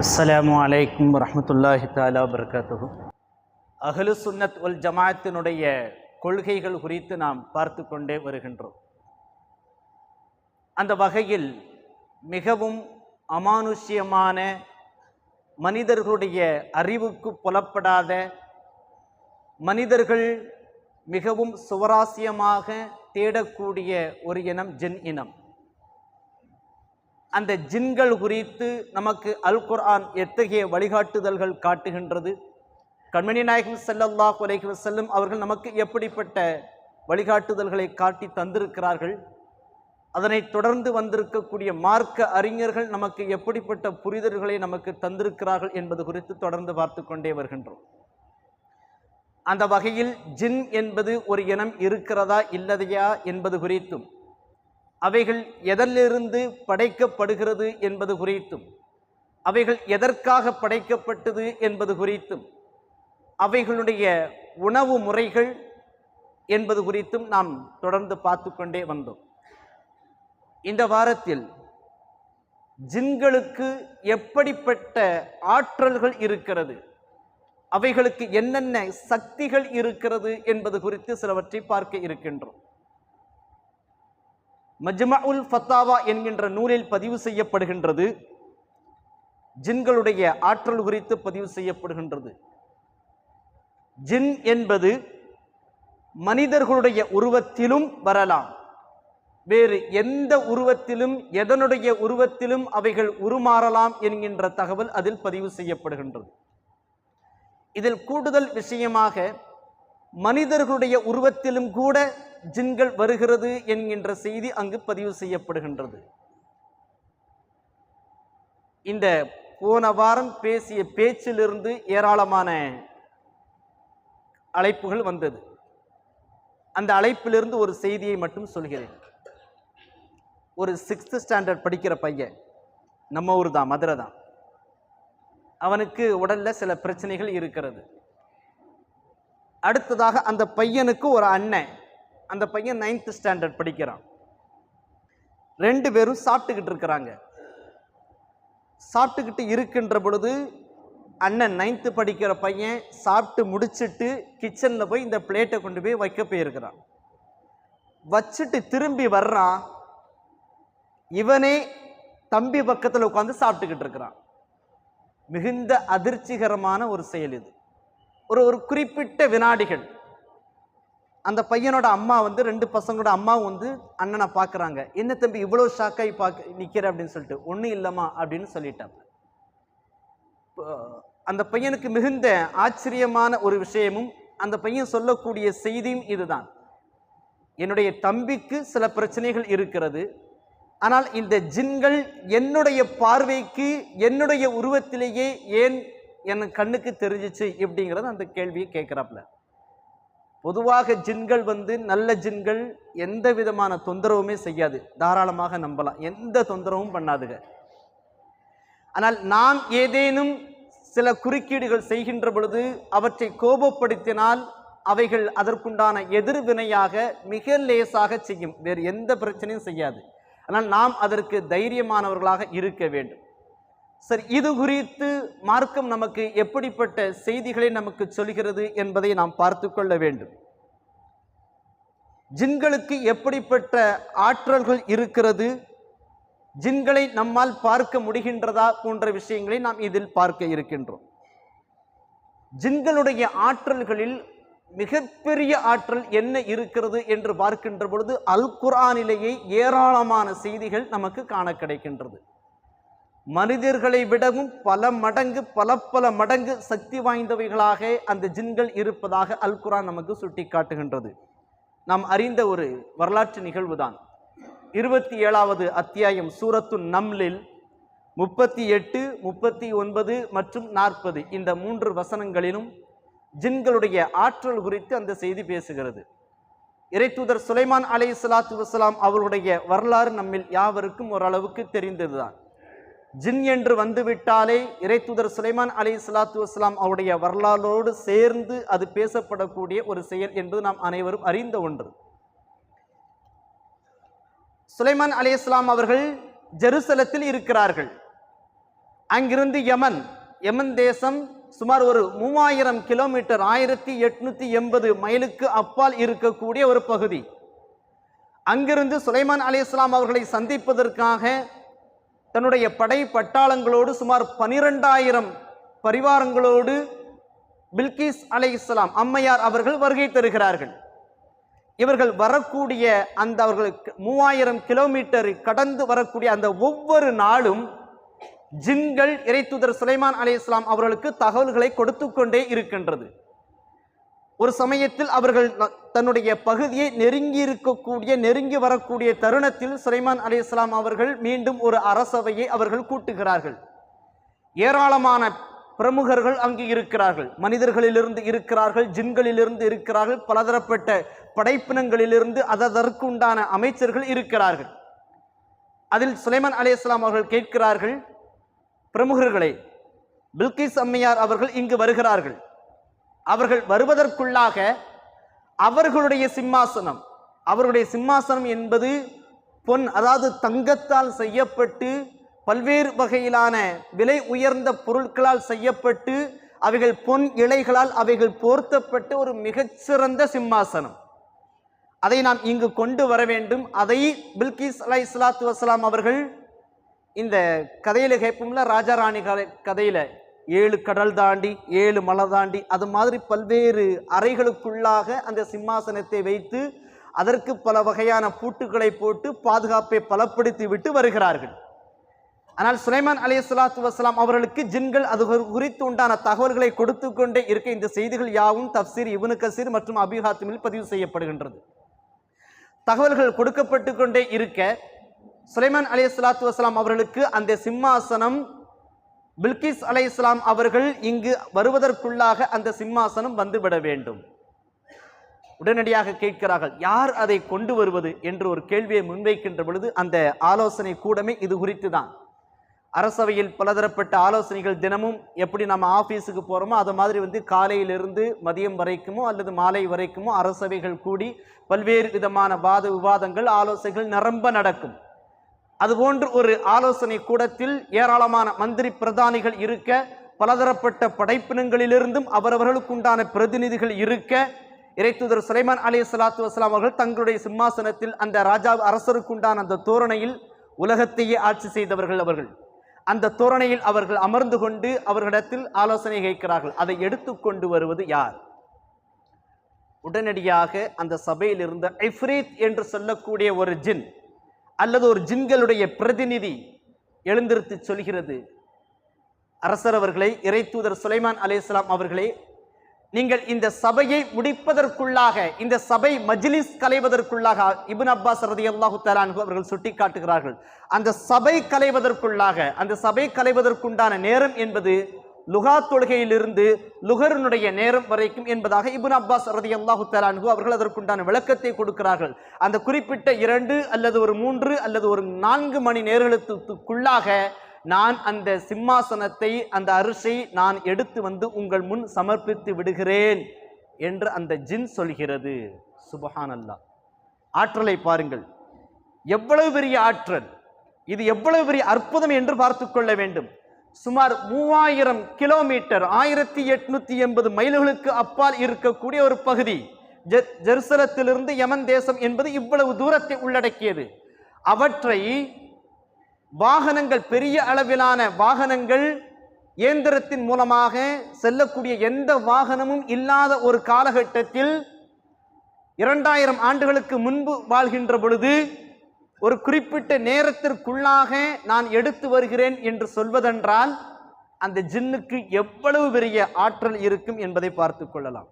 அஸ்ஸலாமு அலைக்கும் வரமத்துல்லாஹி தாலா வபரகாத்துஹு. அகலு சுன்னத் உல் ஜமாத்தினுடைய கொள்கைகள் குறித்து நாம் பார்த்து கொண்டே வருகின்றோம். அந்த வகையில் மிகவும் அமானுஷ்யமான மனிதர்களுடைய அறிவுக்கு புலப்படாத மனிதர்கள் மிகவும் சுவராசியமாக தேடக்கூடிய ஒரு இனம் ஜென் இனம். அந்த ஜின்கள் குறித்து நமக்கு அல் குர்ஆன் எத்தகைய வழிகாட்டுதல்கள் காட்டுகின்றது? கண்மணி நாயகம் செல்லல்லா அலைஹி செல்லும் அவர்கள் நமக்கு எப்படிப்பட்ட வழிகாட்டுதல்களை காட்டி தந்திருக்கிறார்கள்? அதனைத் தொடர்ந்து வந்திருக்கக்கூடிய மார்க்க அறிஞர்கள் நமக்கு எப்படிப்பட்ட புரிதல்களை நமக்கு தந்திருக்கிறார்கள் என்பது குறித்து தொடர்ந்து பார்த்து கொண்டே வருகின்றோம். அந்த வகையில் ஜின் என்பது ஒரு இனம் இருக்கிறதா இல்லதையா என்பது குறித்தும் அவைகள் எதிலிருந்து படைக்கப்படுகிறது என்பது குறித்தும் அவைகள் எதற்காக படைக்கப்பட்டது என்பது குறித்தும் அவைகளுடைய உணவு முறைகள் என்பது குறித்தும் நாம் தொடர்ந்து பார்த்து கொண்டே வந்தோம். இந்த வாரத்தில் ஜின்களுக்கு எப்படிப்பட்ட ஆற்றல்கள் இருக்கிறது அவைகளுக்கு என்னென்ன சக்திகள் இருக்கிறது என்பது குறித்து சிலவற்றை பார்க்க இருக்கின்றோம். மஜ்மஉல் ஃபத்தாவா என்கின்ற நூலில் பதிவு செய்யப்படுகின்றது. ஜின்களுடைய ஆற்றல் குறித்து பதிவு செய்யப்படுகின்றது. ஜின் என்பது மனிதர்களுடைய உருவத்திலும் வரலாம். வேறு எந்த உருவத்திலும் எதனுடைய உருவத்திலும் அவைகள் உருமாறலாம் என்கின்ற தகவல் அதில் பதிவு செய்யப்படுகின்றது. இதில் கூடுதல் விஷயமாக மனிதர்களுடைய உருவத்திலும் கூட ஜின்கள் வருகிறது என்கின்ற செய்தி அங்கு பதிவு செய்யப்படுகின்றது. இந்த போன வாரம் பேசிய பேச்சிலிருந்து ஏராளமான அழைப்புகள் வந்தது. அந்த அழைப்பிலிருந்து ஒரு செய்தியை மட்டும் சொல்கிறேன். ஒரு சிக்ஸ்த் ஸ்டாண்டர்ட் படிக்கிற பையன் நம்ம ஊர் தான் மதுரை தான். அவனுக்கு உடலில் சில பிரச்சனைகள் இருக்கிறது. அடுத்ததாக அந்த பையனுக்கு ஒரு அண்ணன். அந்த பையன் நைன்த் ஸ்டாண்டர்ட் படிக்கிறான். ரெண்டு பேரும் சாப்பிட்டுக்கிட்டு இருக்கிறாங்க. சாப்பிட்டுக்கிட்டு இருக்கின்ற பொழுது அண்ணன் நைன்த்து படிக்கிற பையன் சாப்பிட்டு முடிச்சிட்டு கிச்சனில் போய் இந்த பிளேட்டை கொண்டு போய் வைக்க போயிருக்கிறான். வச்சுட்டு திரும்பி வர்றான். இவனே தம்பி பக்கத்தில் உட்காந்து சாப்பிட்டுக்கிட்டு இருக்கிறான். மிகுந்த அதிர்ச்சிகரமான ஒரு செயல் இது. ஒரு ஒரு குறிப்பிட்ட வினாடிகள். அந்த பையனோட அம்மா வந்து ரெண்டு பசங்களோட அம்மாவும் வந்து அண்ணனை பார்க்குறாங்க என்ன தம்பி இவ்வளோ ஷாக்காகி பார்க்க நிற்கிற அப்படின்னு சொல்லிட்டு ஒன்றும் இல்லைம்மா அப்படின்னு சொல்லிட்டாங்க. இப்போ, அந்த பையனுக்கு மிகுந்த ஆச்சரியமான ஒரு விஷயமும் அந்த பையன் சொல்லக்கூடிய செய்தியும் இதுதான். என்னுடைய தம்பிக்கு சில பிரச்சனைகள் இருக்கிறது. ஆனால் இந்த ஜின்கள் என்னுடைய பார்வைக்கு என்னுடைய உருவத்திலேயே ஏன் என் கண்ணுக்கு தெரிஞ்சிச்சு இப்படிங்கிறது அந்த கேள்வியை கேட்குறாப்புல. பொதுவாக ஜின்கள் வந்து நல்ல ஜின்கள் எந்த விதமான தொந்தரவுமே செய்யாது. தாராளமாக நம்பலாம். எந்த தொந்தரவும் பண்ணாதுங்க. ஆனால் நாம் ஏதேனும் சில குறுக்கீடுகள் செய்கின்ற பொழுது அவற்றை கோபப்படுத்தினால் அவைகள் அதற்குண்டான எதிர்வினையாக மிக லேசாக செய்யும். வேறு எந்த பிரச்சனையும் செய்யாது. ஆனால் நாம் அதற்கு தைரியமானவர்களாக இருக்க வேண்டும். சரி இது குறித்து மார்க்கம் நமக்கு எப்படிப்பட்ட செய்திகளை நமக்கு சொல்கிறது என்பதை நாம் பார்த்து கொள்ள வேண்டும். ஜின்களுக்கு எப்படிப்பட்ட ஆற்றல்கள் இருக்கிறது? ஜின்களை நம்மால் பார்க்க முடிகின்றதா போன்ற விஷயங்களை நாம் இதில் பார்க்க இருக்கின்றோம். ஜின்களுடைய ஆற்றல்களில் மிகப்பெரிய ஆற்றல் என்ன இருக்கிறது என்று பார்க்கின்ற பொழுது அல் குரானிலேயே ஏராளமான செய்திகள் நமக்கு காண கிடைக்கின்றது. மனிதர்களை விடவும் பல மடங்கு பல பல மடங்கு சக்தி வாய்ந்தவைகளாக அந்த ஜின்கள் இருப்பதாக அல்குரான் நமக்கு சுட்டி காட்டுகின்றது நாம் அறிந்த ஒரு வரலாற்று நிகழ்வுதான். இருபத்தி ஏழாவது அத்தியாயம் சூரத்து நம்லில் முப்பத்தி எட்டு முப்பத்தி ஒன்பது மற்றும் நாற்பது இந்த மூன்று வசனங்களிலும் ஜின்களுடைய ஆற்றல் குறித்து அந்த செய்தி பேசுகிறது. இறைத்தூதர் சுலைமான் அலை சலாத்து வசலாம் அவருடைய வரலாறு நம்மில் யாவருக்கும் ஓரளவுக்கு தெரிந்ததுதான். ஜின் என்று வந்துவிட்டாலே இறைத்துதர் சுலைமான் அலி சலாத்து வஸ்லாம் அவருடைய வரலாறோடு சேர்ந்து அது பேசப்படக்கூடிய ஒரு செயல் என்பது நாம் அனைவரும் அறிந்த ஒன்று. சுலைமான் அலி இஸ்லாம் அவர்கள் ஜெருசலத்தில் இருக்கிறார்கள். அங்கிருந்து யமன் யமன் தேசம் சுமார் ஒரு மூவாயிரம் கிலோமீட்டர் ஆயிரத்தி எட்நூத்தி எண்பது மைலுக்கு அப்பால் இருக்கக்கூடிய ஒரு பகுதி. அங்கிருந்து சுலைமான் அலி இஸ்லாம் அவர்களை சந்திப்பதற்காக தன்னுடைய படை பட்டாளங்களோடு சுமார் பனிரெண்டாயிரம் பரிவாரங்களோடு பில்கிஸ் அலை இஸ்லாம் அம்மையார் அவர்கள் வருகை தருகிறார்கள். இவர்கள் வரக்கூடிய அந்த அவர்களுக்கு மூவாயிரம் கிலோமீட்டர் கடந்து வரக்கூடிய அந்த ஒவ்வொரு நாளும் ஜின்கள் இறைத்துதர் சுலைமான் அலி இஸ்லாம் அவர்களுக்கு தகவல்களை கொடுத்து கொண்டே இருக்கின்றது. ஒரு சமயத்தில் அவர்கள் தன்னுடைய பகுதியை நெருங்கி இருக்கக்கூடிய நெருங்கி வரக்கூடிய தருணத்தில் சுலைமான் அலி இஸ்லாம் அவர்கள் மீண்டும் ஒரு அரசவையை அவர்கள் கூட்டுகிறார்கள். ஏராளமான பிரமுகர்கள் அங்கு இருக்கிறார்கள். மனிதர்களிலிருந்து இருக்கிறார்கள் ஜின்களிலிருந்து இருக்கிறார்கள் பலதரப்பட்ட படைப்பினங்களிலிருந்து அதற்கு உண்டான அமைச்சர்கள் இருக்கிறார்கள். அதில் சுலைமான் அலி இஸ்லாம் அவர்கள் கேட்கிறார்கள் பிரமுகர்களே பில்கிஸ் அம்மையார் அவர்கள் இங்கு வருகிறார்கள். அவர்கள் வருவதற்குள்ளாக அவர்களுடைய சிம்மாசனம் அவருடைய சிம்மாசனம் என்பது பொன் அதாவது தங்கத்தால் செய்யப்பட்டு பல்வேறு வகையிலான விலை உயர்ந்த பொருட்களால் செய்யப்பட்டு அவைகள் பொன் இலைகளால் அவைகள் போர்த்தப்பட்டு ஒரு மிகச்சிறந்த சிம்மாசனம். அதை நாம் இங்கு கொண்டு வர வேண்டும். அதை பில்கிஸ் அலை இஸ்லாத்து வசலாம் அவர்கள் இந்த கதையில் கேட்போம்ல ராஜாராணி கதை கதையில். ஏழு கடல் தாண்டி ஏழு மலை தாண்டி அது மாதிரி பல்வேறு அறைகளுக்குள்ளாக அந்த சிம்மாசனத்தை வைத்து அதற்கு பல வகையான பூட்டுகளை போட்டு பாதுகாப்பை பலப்படுத்தி விட்டு வருகிறார்கள். ஆனால் சுலைமான் அலி சலாத்து வசலாம் அவர்களுக்கு ஜின்கள் அது குறித்து உண்டான தகவல்களை கொடுத்து கொண்டே இருக்க இந்த செய்திகள் யாவும் தப்சீர் இவனு கசீர் மற்றும் அபிஹாத்திமில் பதிவு செய்யப்படுகின்றது. தகவல்கள் கொடுக்கப்பட்டு கொண்டே இருக்க சுலைமான் அலி சலாத்து வசலாம் அவர்களுக்கு அந்த சிம்மாசனம் பில்கிஸ் அலை இஸ்லாம் அவர்கள் இங்கு வருவதற்குள்ளாக அந்த சிம்மாசனம் வந்துவிட வேண்டும். உடனடியாக கேட்கிறார்கள் யார் அதை கொண்டு வருவது? என்று ஒரு கேள்வியை முன்வைக்கின்ற பொழுது அந்த ஆலோசனை கூடமே இது குறித்து தான் அரசவையில் பலதரப்பட்ட ஆலோசனைகள் தினமும் எப்படி நம்ம ஆஃபீஸுக்கு போகிறோமோ அது மாதிரி வந்து காலையிலிருந்து மதியம் வரைக்குமோ அல்லது மாலை வரைக்குமோ அரசவைகள் கூடி பல்வேறு விதமான வாத விவாதங்கள் ஆலோசனைகள் நிரம்ப நடக்கும். அதுபோன்று ஒரு ஆலோசனை கூடத்தில் ஏராளமான மந்திரி பிரதானிகள் இருக்க பலதரப்பட்ட படைப்பினங்களிலிருந்தும் அவரவர்களுக்குண்டான பிரதிநிதிகள் இருக்க இறைத்துதர் சுலைமான் அலி சலாத்து வசலாம் அவர்கள் தங்களுடைய சிம்மாசனத்தில் அந்த ராஜா அரசருக்குண்டான அந்த தோரணையில் உலகத்தையே ஆட்சி செய்தவர்கள் அவர்கள். அந்த தோரணையில் அவர்கள் அமர்ந்து கொண்டு அவர்களிடத்தில் ஆலோசனை கேட்கிறார்கள். அதை எடுத்து கொண்டு வருவது யார்? உடனடியாக அந்த சபையில் இருந்த ஐஃப்ரீத் என்று சொல்லக்கூடிய ஒரு ஜின் அல்லது ஒரு ஜின்களுடைய பிரதிநிதி எழுந்திருத்து சொல்கிறது அரசர் அவர்களை இறைத்தூதர் சுலைமான் அலைஹிஸ்ஸலாம் அவர்களே நீங்கள் இந்த சபையை முடிப்பதற்குள்ளாக இந்த சபை மஜ்லிஸ் கலைவதற்குள்ளாக இபின் அப்பாஸ் ரதியல்லாஹு தலான்கு அவர்கள் சுட்டிக்காட்டுகிறார்கள். அந்த சபை கலைவதற்குள்ளாக அந்த சபை கலைவதற்குண்டான நேரம் என்பது லுகா தொழுகையிலிருந்து லுகருனுடைய நேரம் வரைக்கும் என்பதாக இபுன் அப்பாஸ் ரதியல்லாஹு தஆலாஹு அவர்கள் அதற்குண்டான விளக்கத்தை கொடுக்கிறார்கள். அந்த குறிப்பிட்ட இரண்டு அல்லது ஒரு மூன்று அல்லது ஒரு நான்கு மணி நேரத்துக்குள்ளாக நான் அந்த சிம்மாசனத்தை அந்த அரிசை நான் எடுத்து வந்து உங்கள் முன் சமர்ப்பித்து விடுகிறேன் என்று அந்த ஜின் சொல்கிறது. சுபஹான் அல்லா ஆற்றலை பாருங்கள். எவ்வளவு பெரிய ஆற்றல். இது எவ்வளவு பெரிய அற்புதம் என்று பார்த்து கொள்ள வேண்டும். சுமார் மூவாயிரம் கிலோமீட்டர் ஆயிரத்தி எட்நூத்தி எண்பது மைல்களுக்கு அப்பால் இருக்கக்கூடிய ஒரு பகுதி. ஜெ- ஜெருசலத்திலிருந்து யமன் தேசம் என்பது இவ்வளவு தூரத்தை உள்ளடக்கியது. அவற்றை வாகனங்கள் பெரிய அளவிலான வாகனங்கள் இயந்திரத்தின் மூலமாக செல்லக்கூடிய எந்த வாகனமும் இல்லாத ஒரு காலகட்டத்தில் இரண்டாயிரம் ஆண்டுகளுக்கு முன்பு வாழ்கின்ற பொழுது ஒரு குறிப்பிட்ட நேரத்திற்குள்ளாக நான் எடுத்து வருகிறேன் என்று சொல்வதென்றால் அந்த ஜின்னுக்கு எவ்வளவு பெரிய ஆற்றல் இருக்கும் என்பதை பார்த்து கொள்ளலாம்.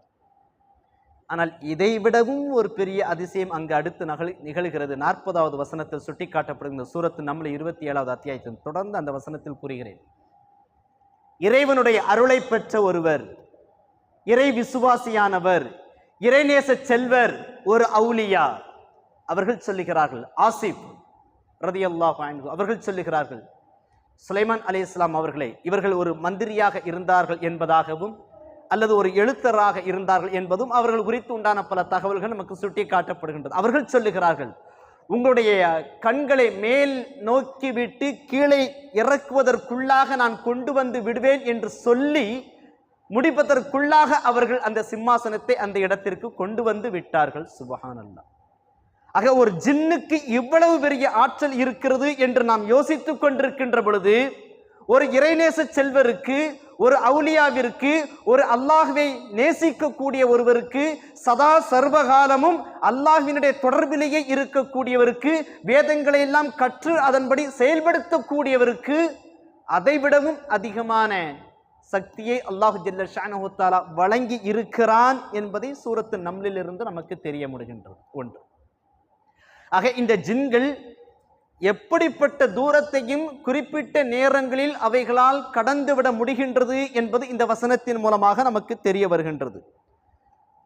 ஆனால் இதை விடவும் ஒரு பெரிய அதிசயம் அங்கு அடுத்து நகழ் நிகழ்கிறது. நாற்பதாவது வசனத்தில் சுட்டிக்காட்டப்படுகிற சூரத்து நம்மளை இருபத்தி ஏழாவது அத்தியாயத்தில் தொடர்ந்து அந்த வசனத்தில் கூறுகிறேன். இறைவனுடைய அருளை பெற்ற ஒருவர் இறை விசுவாசியானவர் இறைநேச செல்வர் ஒரு அவுலியா அவர்கள் சொல்லுகிறார்கள் ஆசிப் ரதி அல்லாஹ் அவர்கள் சொல்லுகிறார்கள் சுலைமான் அலி இஸ்லாம் அவர்களே இவர்கள் ஒரு மந்திரியாக இருந்தார்கள் என்பதாகவும் அல்லது ஒரு எழுத்தராக இருந்தார்கள் என்பதும் அவர்கள் குறித்து உண்டான பல தகவல்கள் நமக்கு சுட்டி காட்டப்படுகின்றது அவர்கள் சொல்லுகிறார்கள் உங்களுடைய கண்களை மேல் நோக்கிவிட்டு கீழே இறக்குவதற்குள்ளாக நான் கொண்டு வந்து விடுவேன் என்று சொல்லி முடிப்பதற்குள்ளாக அவர்கள் அந்த சிம்மாசனத்தை அந்த இடத்திற்கு கொண்டு வந்து விட்டார்கள். சுபஹானல்லா ஆக ஒரு ஜின்னுக்கு இவ்வளவு பெரிய ஆற்றல் இருக்கிறது என்று நாம் யோசித்துக் கொண்டிருக்கின்ற பொழுது ஒரு இறைநேச செல்வருக்கு ஒரு அவுலியாவிற்கு ஒரு அல்லாஹுவை நேசிக்கக்கூடிய ஒருவருக்கு சதா சர்வகாலமும் அல்லாஹினுடைய தொடர்பிலேயே இருக்கக்கூடியவருக்கு வேதங்களை எல்லாம் கற்று அதன்படி செயல்படுத்தக்கூடியவருக்கு அதைவிடவும் அதிகமான சக்தியை அல்லாஹ் ஜல்ல ஷானஹுத்தாலா வழங்கி இருக்கிறான் என்பதை சூரத்து நம்மளிலிருந்து நமக்கு தெரிய முடிகின்றது ஒன்று. ஆக இந்த ஜின்கள் எப்படிப்பட்ட தூரத்தையும் குறிப்பிட்ட நேரங்களில் அவைகளால் கடந்துவிட முடிகின்றது என்பது இந்த வசனத்தின் மூலமாக நமக்கு தெரிய வருகின்றது.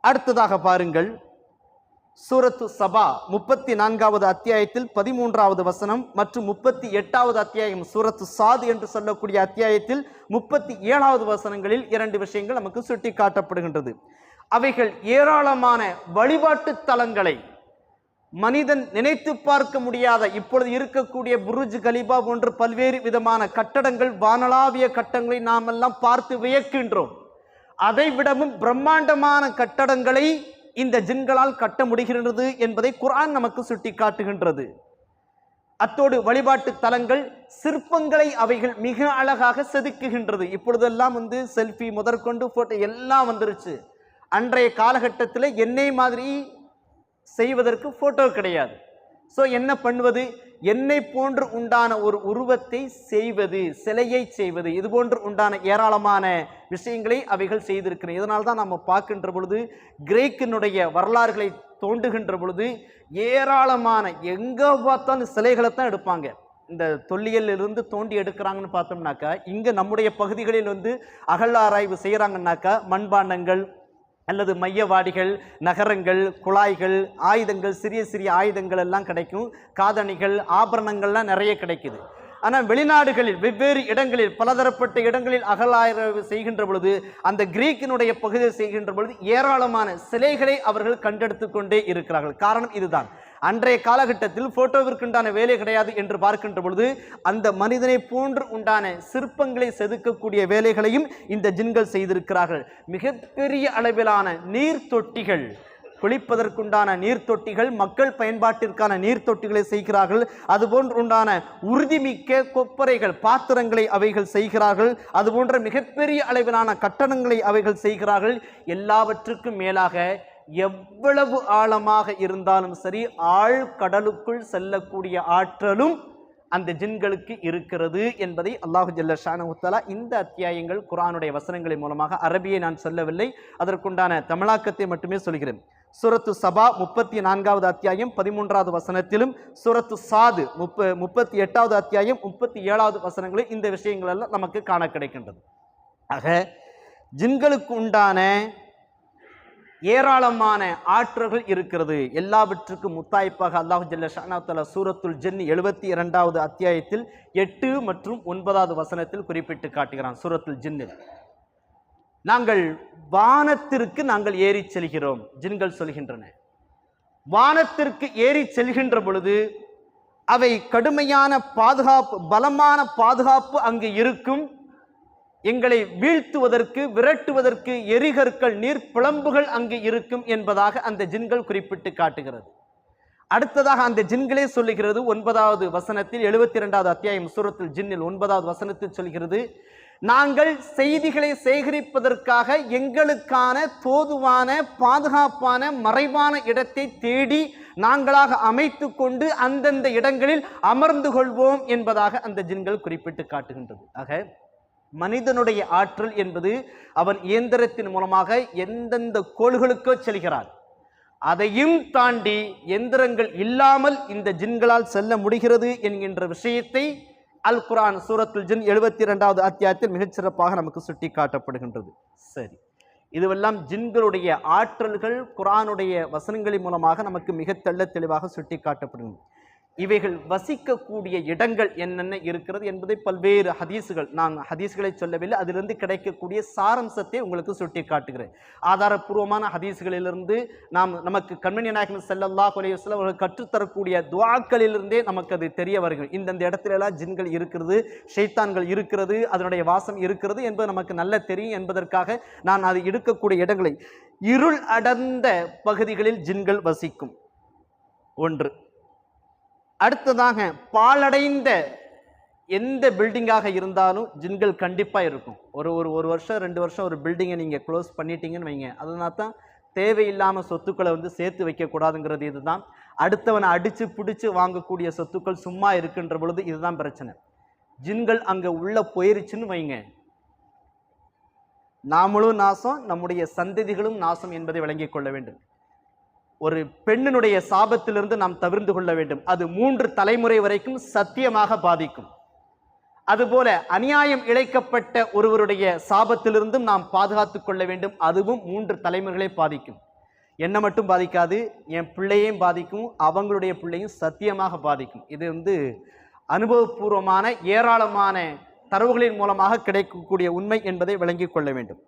அடுத்ததாக பாருங்கள். சூரத்து சபா முப்பத்தி நான்காவது அத்தியாயத்தில் பதிமூன்றாவது வசனம் மற்றும் முப்பத்தி எட்டாவது அத்தியாயம் சூரத்து சாது என்று சொல்லக்கூடிய அத்தியாயத்தில் முப்பத்தி ஏழாவது வசனங்களில் இரண்டு விஷயங்கள் நமக்கு சுட்டி காட்டப்படுகின்றது அவைகள் ஏராளமான வழிபாட்டு தலங்களை மனிதன் நினைத்து பார்க்க முடியாத இப்பொழுது இருக்கக்கூடிய புருஜ் கலிபா போன்ற பல்வேறு விதமான கட்டடங்கள் வானளாவிய கட்டங்களை நாம் எல்லாம் பார்த்து வியக்கின்றோம். அதை விடவும் பிரம்மாண்டமான கட்டடங்களை இந்த ஜின்களால் கட்ட முடிகின்றது என்பதை குரான் நமக்கு சுட்டி காட்டுகின்றது அத்தோடு வழிபாட்டு தலங்கள் சிற்பங்களை அவைகள் மிக அழகாக செதுக்குகின்றது. இப்பொழுதெல்லாம் வந்து செல்ஃபி முதற்கொண்டு ஃபோட்டோ எல்லாம் வந்துருச்சு. அன்றைய காலகட்டத்தில் என்னை மாதிரி செய்வதற்கு ஃபோட்டோ கிடையாது. ஸோ என்ன பண்ணுவது? என்னை போன்று உண்டான ஒரு உருவத்தை செய்வது சிலையை செய்வது இது போன்று உண்டான ஏராளமான விஷயங்களை அவைகள் செய்திருக்கிறேன் இதனால் தான் நம்ம பார்க்கின்ற பொழுது கிரேக்கினுடைய வரலாறுகளை தோண்டுகின்ற பொழுது ஏராளமான எங்கே பார்த்தாலும் சிலைகளை தான் எடுப்பாங்க. இந்த தொல்லியலிருந்து தோண்டி எடுக்கிறாங்கன்னு பார்த்தோம்னாக்கா இங்கே நம்முடைய பகுதிகளில் வந்து அகழ்வாராய்வு செய்கிறாங்கன்னாக்கா மண்பாண்டங்கள் அல்லது மையவாடிகள் நகரங்கள் குழாய்கள் ஆயுதங்கள் சிறிய சிறிய ஆயுதங்கள் எல்லாம் கிடைக்கும். காதணிகள் ஆபரணங்கள்லாம் நிறைய கிடைக்குது. ஆனால் வெளிநாடுகளில் வெவ்வேறு இடங்களில் பலதரப்பட்ட இடங்களில் அகலாய்வு செய்கின்ற பொழுது அந்த கிரீக்கினுடைய பகுதியை செய்கின்ற பொழுது ஏராளமான சிலைகளை அவர்கள் கண்டெடுத்து கொண்டே இருக்கிறார்கள். காரணம் இதுதான். அன்றைய காலகட்டத்தில் ஃபோட்டோவிற்குண்டான வேலை கிடையாது என்று பார்க்கின்ற பொழுது அந்த மனிதனை போன்று உண்டான சிற்பங்களை செதுக்கக்கூடிய வேலைகளையும் இந்த ஜின்கள் செய்திருக்கிறார்கள். மிகப்பெரிய அளவிலான நீர் தொட்டிகள் குளிப்பதற்குண்டான நீர் தொட்டிகள் மக்கள் பயன்பாட்டிற்கான நீர் தொட்டிகளை செய்கிறார்கள். அதுபோன்று உண்டான உறுதிமிக்க கொப்பரைகள் பாத்திரங்களை அவைகள் செய்கிறார்கள். அதுபோன்ற மிகப்பெரிய அளவிலான கட்டணங்களை அவைகள் செய்கிறார்கள். எல்லாவற்றுக்கும் மேலாக எவ்வளவு ஆழமாக இருந்தாலும் சரி ஆழ்கடலுக்குள் செல்லக்கூடிய ஆற்றலும் அந்த ஜின்களுக்கு இருக்கிறது என்பதை அல்லாஹு ஜல்ல ஷானஹுத்தலா இந்த அத்தியாயங்கள் குரானுடைய வசனங்களின் மூலமாக அரபியை நான் சொல்லவில்லை. அதற்குண்டான தமிழாக்கத்தை மட்டுமே சொல்கிறேன். சுரத்து சபா முப்பத்தி நான்காவது அத்தியாயம் பதிமூன்றாவது வசனத்திலும் சுரத்து சாது முப்ப முப்பத்தி எட்டாவது அத்தியாயம் முப்பத்தி ஏழாவது வசனங்களும் இந்த விஷயங்களெல்லாம் நமக்கு காண கிடைக்கின்றது. ஆக ஜின்களுக்கு உண்டான ஏராளமான ஆற்றல்கள் இருக்கிறது. எல்லாவற்றுக்கும் முத்தாய்ப்பாக அல்லாஹு ஜல்ல ஷானாத்தலா சூரத்துல் ஜென் எழுபத்தி இரண்டாவது அத்தியாயத்தில் எட்டு மற்றும் ஒன்பதாவது வசனத்தில் குறிப்பிட்டு காட்டுகிறான் சூரத்துல் ஜின்னில். நாங்கள் வானத்திற்கு நாங்கள் ஏறி செல்கிறோம் ஜின்கள் சொல்கின்றன. வானத்திற்கு ஏறி செல்கின்ற பொழுது அவை கடுமையான பாதுகாப்பு பலமான பாதுகாப்பு அங்கு இருக்கும். எங்களை வீழ்த்துவதற்கு விரட்டுவதற்கு எரிகற்கள் நீர் பிளம்புகள் அங்கு இருக்கும் என்பதாக அந்த ஜின்கள் குறிப்பிட்டு காட்டுகிறது. அடுத்ததாக அந்த ஜின்களே சொல்லுகிறது ஒன்பதாவது வசனத்தில் எழுபத்தி இரண்டாவது அத்தியாயம் சூரத்தில் ஜின்னில் ஒன்பதாவது வசனத்தில் சொல்கிறது நாங்கள் செய்திகளை சேகரிப்பதற்காக எங்களுக்கான தோதுவான பாதுகாப்பான மறைவான இடத்தை தேடி நாங்களாக அமைத்து கொண்டு அந்தந்த இடங்களில் அமர்ந்து கொள்வோம் என்பதாக அந்த ஜின்கள் குறிப்பிட்டு காட்டுகின்றது. ஆக மனிதனுடைய ஆற்றல் என்பது அவன் இயந்திரத்தின் மூலமாக எந்தெந்த கோள்களுக்கோ செல்கிறான். அதையும் தாண்டி எந்திரங்கள் இல்லாமல் இந்த ஜின்களால் செல்ல முடிகிறது என்கின்ற விஷயத்தை அல் குரான் சூரத்துல் ஜின் எழுபத்தி ரெண்டாவது அத்தியாயத்தில் மிகச்சிறப்பாக நமக்கு சுட்டி காட்டப்படுகின்றது சரி இதுவெல்லாம் ஜின்களுடைய ஆற்றல்கள் குரானுடைய வசனங்களின் மூலமாக நமக்கு மிக தெள்ள தெளிவாக சுட்டி காட்டப்படுகிறது இவைகள் வசிக்கக்கூடிய இடங்கள் என்னென்ன இருக்கிறது என்பதை பல்வேறு ஹதீஸுகள் நான் ஹதீஸ்களை சொல்லவில்லை அதிலிருந்து கிடைக்கக்கூடிய சாரம்சத்தை உங்களுக்கு சுட்டி காட்டுகிறேன் ஆதாரப்பூர்வமான ஹதீஸ்களிலிருந்து நாம் நமக்கு கண்மணி நாயகம் செல்லல்லா அலைஹி அவர்கள் கற்றுத்தரக்கூடிய துவாக்களிலிருந்தே நமக்கு அது தெரிய வருகிறது. இந்தந்த இடத்துல எல்லாம் ஜின்கள் இருக்கிறது ஷைத்தான்கள் இருக்கிறது அதனுடைய வாசம் இருக்கிறது என்பது நமக்கு நல்ல தெரியும் என்பதற்காக நான் அது எடுக்கக்கூடிய இடங்களை இருள் அடர்ந்த பகுதிகளில் ஜின்கள் வசிக்கும். ஒன்று. அடுத்ததாக பாலடைந்த எந்த பில்டிங்காக இருந்தாலும் ஜின்கள் கண்டிப்பாக இருக்கும். ஒரு ஒரு ஒரு வருஷம் ரெண்டு வருஷம் ஒரு பில்டிங்கை நீங்கள் க்ளோஸ் பண்ணிட்டீங்கன்னு வைங்க. அதனால தான் தேவையில்லாமல் சொத்துக்களை வந்து சேர்த்து வைக்கக்கூடாதுங்கிறது இதுதான். அடுத்தவனை அடித்து பிடிச்சி வாங்கக்கூடிய சொத்துக்கள் சும்மா இருக்குன்ற பொழுது இதுதான் பிரச்சனை. ஜின்கள் அங்கே உள்ளே போயிருச்சுன்னு வைங்க. நாமளும் நாசம் நம்முடைய சந்ததிகளும் நாசம் என்பதை விளங்கிக் கொள்ள வேண்டும். ஒரு பெண்ணினுடைய சாபத்திலிருந்து நாம் தவிர்ந்து கொள்ள வேண்டும். அது மூன்று தலைமுறை வரைக்கும் சத்தியமாக பாதிக்கும். அதுபோல அநியாயம் இழைக்கப்பட்ட ஒருவருடைய சாபத்திலிருந்தும் நாம் பாதுகாத்துக் கொள்ள வேண்டும். அதுவும் மூன்று தலைமுறைகளை பாதிக்கும். என்னை மட்டும் பாதிக்காது என் பிள்ளையையும் பாதிக்கும் அவங்களுடைய பிள்ளையும் சத்தியமாக பாதிக்கும். இது வந்து அனுபவபூர்வமான ஏராளமான தரவுகளின் மூலமாக கிடைக்கக்கூடிய உண்மை என்பதை விளங்கிக் கொள்ள வேண்டும்.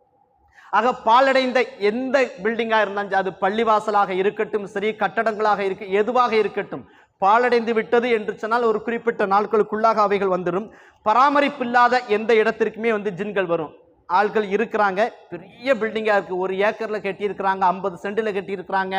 ஆக பாலடைந்த எந்த பில்டிங்காக இருந்தாலும் அது பள்ளிவாசலாக இருக்கட்டும் சரி கட்டடங்களாக இருக்கு எதுவாக இருக்கட்டும் பாலடைந்து விட்டது என்று சொன்னால் ஒரு குறிப்பிட்ட நாட்களுக்குள்ளாக அவைகள் வந்துடும். பராமரிப்பு இல்லாத எந்த இடத்திற்குமே வந்து ஜின்கள் வரும். ஆள்கள் இருக்கிறாங்க. பெரிய பில்டிங்காக இருக்குது ஒரு ஏக்கரில் கட்டியிருக்கிறாங்க ஐம்பது சென்டில் கட்டியிருக்கிறாங்க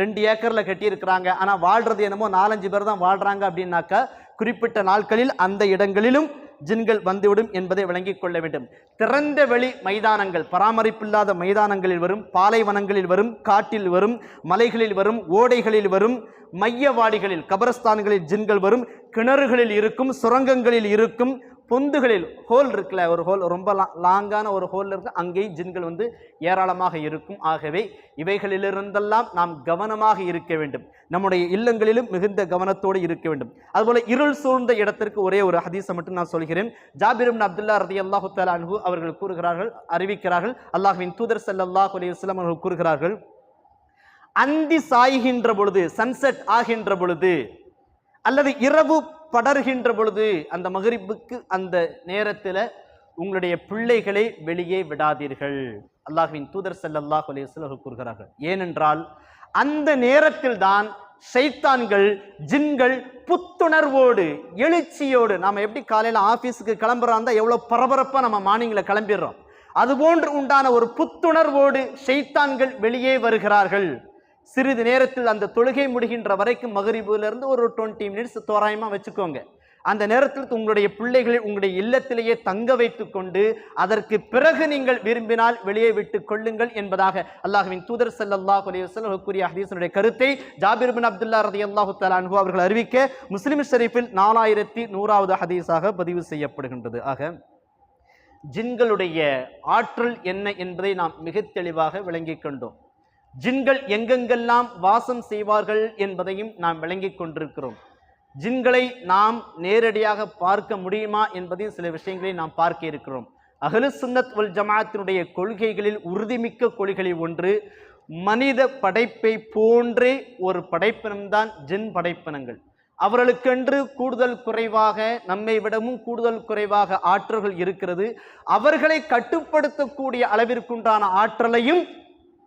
ரெண்டு ஏக்கரில் கட்டியிருக்கிறாங்க. ஆனால் வாழ்கிறது என்னமோ நாலஞ்சு பேர் தான் வாழ்கிறாங்க அப்படின்னாக்கா குறிப்பிட்ட நாட்களில் அந்த இடங்களிலும் ஜின்கள் வந்துவிடும் என்பதை விளங்கிக் கொள்ள வேண்டும். திறந்த வெளி மைதானங்கள் பராமரிப்பில்லாத மைதானங்களில் வரும் பாலைவனங்களில் வரும் காட்டில் வரும் மலைகளில் வரும் ஓடைகளில் வரும் மையவாடிகளில் கபரஸ்தான்களில் ஜின்கள் வரும் கிணறுகளில் இருக்கும் சுரங்கங்களில் இருக்கும் பொந்துகளில் ஹோல் இருக்குல்ல ஒரு ஹோல் ரொம்ப லா லாங்கான ஒரு ஹோல் இருக்கு அங்கேயும் ஜின்கள் வந்து ஏராளமாக இருக்கும். ஆகவே இவைகளிலிருந்தெல்லாம் நாம் கவனமாக இருக்க வேண்டும். நம்முடைய இல்லங்களிலும் மிகுந்த கவனத்தோடு இருக்க வேண்டும். அதுபோல் இருள் சூழ்ந்த இடத்திற்கு ஒரே ஒரு ஹதீஸை மட்டும் நான் சொல்கிறேன். ஜாபிரும் அப்துல்லா ரதி அல்லாஹு தஆலா அன்ஹு அவர்கள் கூறுகிறார்கள் அறிவிக்கிறார்கள் அல்லாஹ்வின் தூதர் சல்லாஹ் அலைஹி வஸல்லம் அவர்கள் கூறுகிறார்கள் அந்தி சாய்கின்ற பொழுது சன்செட் ஆகின்ற பொழுது அல்லது இரவு படர்கின்ற பொழுது அந்த மகரிப்புக்கு அந்த நேரத்தில் உங்களுடைய பிள்ளைகளை வெளியே விடாதீர்கள். அல்லாஹ்வின் தூதர் செல்லல்லாஹ் அலைஹி கூறுகிறார்கள். ஏனென்றால் அந்த நேரத்தில் தான் ஷைத்தான்கள் ஜின்கள் புத்துணர்வோடு எழுச்சியோடு நாம் எப்படி காலையில் ஆஃபீஸுக்கு கிளம்புறோம் இருந்தால் எவ்வளோ பரபரப்பாக நம்ம மார்னிங்கில் கிளம்பிடுறோம். அதுபோன்று உண்டான ஒரு புத்துணர்வோடு சைத்தான்கள் வெளியே வருகிறார்கள். சிறிது நேரத்தில் அந்த தொழுகை முடிகின்ற வரைக்கும் மகரிபுலேருந்து ஒரு டுவெண்ட்டி மினிட்ஸ் தோராயமாக வச்சுக்கோங்க. அந்த நேரத்தில் உங்களுடைய பிள்ளைகளை உங்களுடைய இல்லத்திலேயே தங்க வைத்து கொண்டு அதற்கு பிறகு நீங்கள் விரும்பினால் வெளியே விட்டு கொள்ளுங்கள் என்பதாக அல்லாஹுவின் தூதர் ஸல்லல்லாஹு கூறிய ஹதீசனுடைய கருத்தை ஜாபிர் பின் அப்துல்லா ரதி அல்லாஹு தலான்ஹு அவர்கள் அறிவிக்க முஸ்லிம் ஷெரீஃபில் நாலாயிரத்தி நூறாவது ஹதீஸாக பதிவு செய்யப்படுகின்றது. ஆக ஜின்களுடைய ஆற்றல் என்ன என்பதை நாம் மிக தெளிவாக விளங்கிக் கொண்டோம். ஜின்கள் எங்கெங்கெல்லாம் வாசம் செய்வார்கள் என்பதையும் நாம் விளங்கிக் கொண்டிருக்கிறோம். ஜின்களை நாம் நேரடியாக பார்க்க முடியுமா என்பதையும் சில விஷயங்களை நாம் பார்க்க இருக்கிறோம். அகலு சுன்னத் உல் ஜமாத்தினுடைய கொள்கைகளில் உறுதிமிக்க கொள்கைகளில் ஒன்று மனித படைப்பை போன்றே ஒரு படைப்பினம்தான் ஜின் படைப்பினங்கள். அவர்களுக்கென்று கூடுதல் குறைவாக நம்மை விடவும் கூடுதல் குறைவாக ஆற்றல்கள் இருக்கிறது. அவர்களை கட்டுப்படுத்தக்கூடிய அளவிற்குண்டான ஆற்றலையும்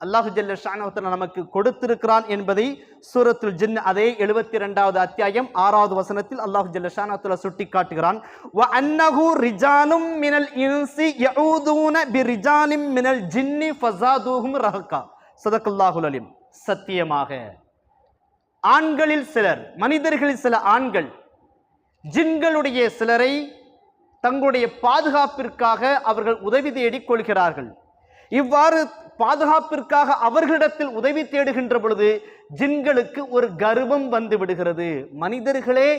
அல்லாஹு ஜல்ல ஷானவத்தில் நமக்கு கொடுத்திருக்கிறான் என்பதை சூரத்துல் ஜின் அதே எழுபத்தி ரெண்டாவது அத்தியாயம் ஆறாவது வசனத்தில் அல்லாஹு ஜல்ல ஷானவத்தில் சுட்டி காட்டுகிறான் வ அன்னஹு மினல் இன்சி பி மினல் ஜின்னி ஃபசாதூஹும் ரஹக்கா சதக்கல்லாஹுல் அலிம். சத்தியமாக ஆண்களில் சிலர் மனிதர்களில் சில ஆண்கள் ஜின்களுடைய சிலரை தங்களுடைய பாதுகாப்பிற்காக அவர்கள் உதவி தேடிக் கொள்கிறார்கள். இவ்வாறு பாதுகாப்பிற்காக அவர்களிடத்தில் உதவி தேடுகின்ற பொழுது ஜின்களுக்கு ஒரு கர்வம் வந்து விடுகிறது. மனிதர்களே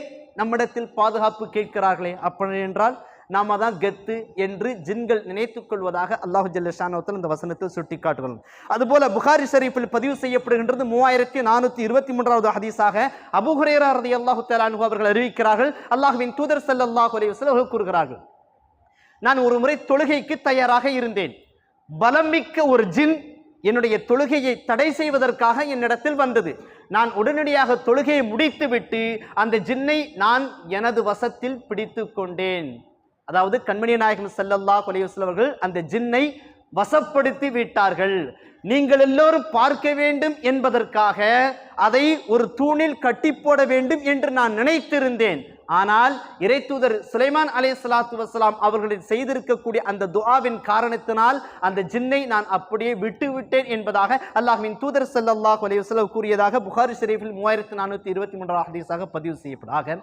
நம்மிடத்தில் பாதுகாப்பு கேட்கிறார்களே அப்படி என்றால் நாம தான் கெத்து என்று ஜின்கள் நினைத்துக் கொள்வதாக அல்லாஹு ஜல்லஷானோத்தல் இந்த வசனத்தில் சுட்டிக்காட்டுகிறோம் அதுபோல புகாரி ஷரீஃபில் பதிவு செய்யப்படுகின்றது மூவாயிரத்தி நானூற்றி இருபத்தி மூன்றாவது ஹதீஸாக அபுஹுரேரா ரதி அல்லாஹு தலானு அவர்கள் அறிவிக்கிறார்கள். அல்லாஹுவின் தூதர் ஸல்லல்லாஹு அலைஹி வஸல்லம் அவர்கள் கூறுகிறார்கள் நான் ஒரு முறை தொழுகைக்கு தயாராக இருந்தேன். பலமிக்க ஒரு ஜின் என்னுடைய தொழுகையை தடை செய்வதற்காக என்னிடத்தில் வந்தது. நான் உடனடியாக தொழுகையை முடித்துவிட்டு அந்த ஜின்னை நான் எனது வசத்தில் பிடித்து கொண்டேன். அதாவது கண்மணி நாயகம் செல்லல்லா அலைஹி அவர்கள் அந்த ஜின்னை வசப்படுத்தி விட்டார்கள். நீங்கள் எல்லோரும் பார்க்க வேண்டும் என்பதற்காக அதை ஒரு தூணில் கட்டி போட வேண்டும் என்று நான் நினைத்திருந்தேன். ஆனால் இறைத்தூதர் சுலைமான் அலே சலாத்து வசலாம் அவர்களின் செய்திருக்கக்கூடிய அந்த துஆவின் காரணத்தினால் அந்த ஜின்னை நான் அப்படியே விட்டு விட்டேன் என்பதாக அல்லாஹின் தூதர் ஸல்லல்லாஹு அலைஹி வஸல்லம் கூறியதாக புகாரி ஷெரீஃபில் மூவாயிரத்தி நானூற்றி இருபத்தி மூன்றாம் ஹதீஸாக பதிவு செய்யப்படாக.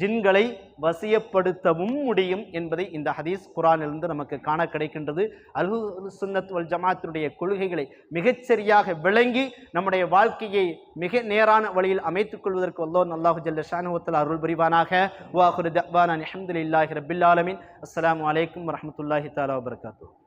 ஜின்களை வசியப்படுத்தவும் முடியும் என்பதை இந்த ஹதீஸ் குரானிலிருந்து நமக்கு காண கிடைக்கின்றது. அல்ஹு சுன்னத் வல் ஜமாத்தினுடைய கொள்கைகளை மிகச்சரியாக விளங்கி நம்முடைய வாழ்க்கையை மிக நேரான வழியில் அமைத்துக் கொள்வதற்கு அல்லாஹ் நல்லாஹு ஜல்ல ஷானுவத்தில் அருள் புரிவானாக. வாஹுர் தவான் அஹமதுல்லாஹி ரபில் ஆலமின். அஸ்லாம் அலைக்கும் வரமத்துல்லாஹி தாலா வபரகாத்துஹு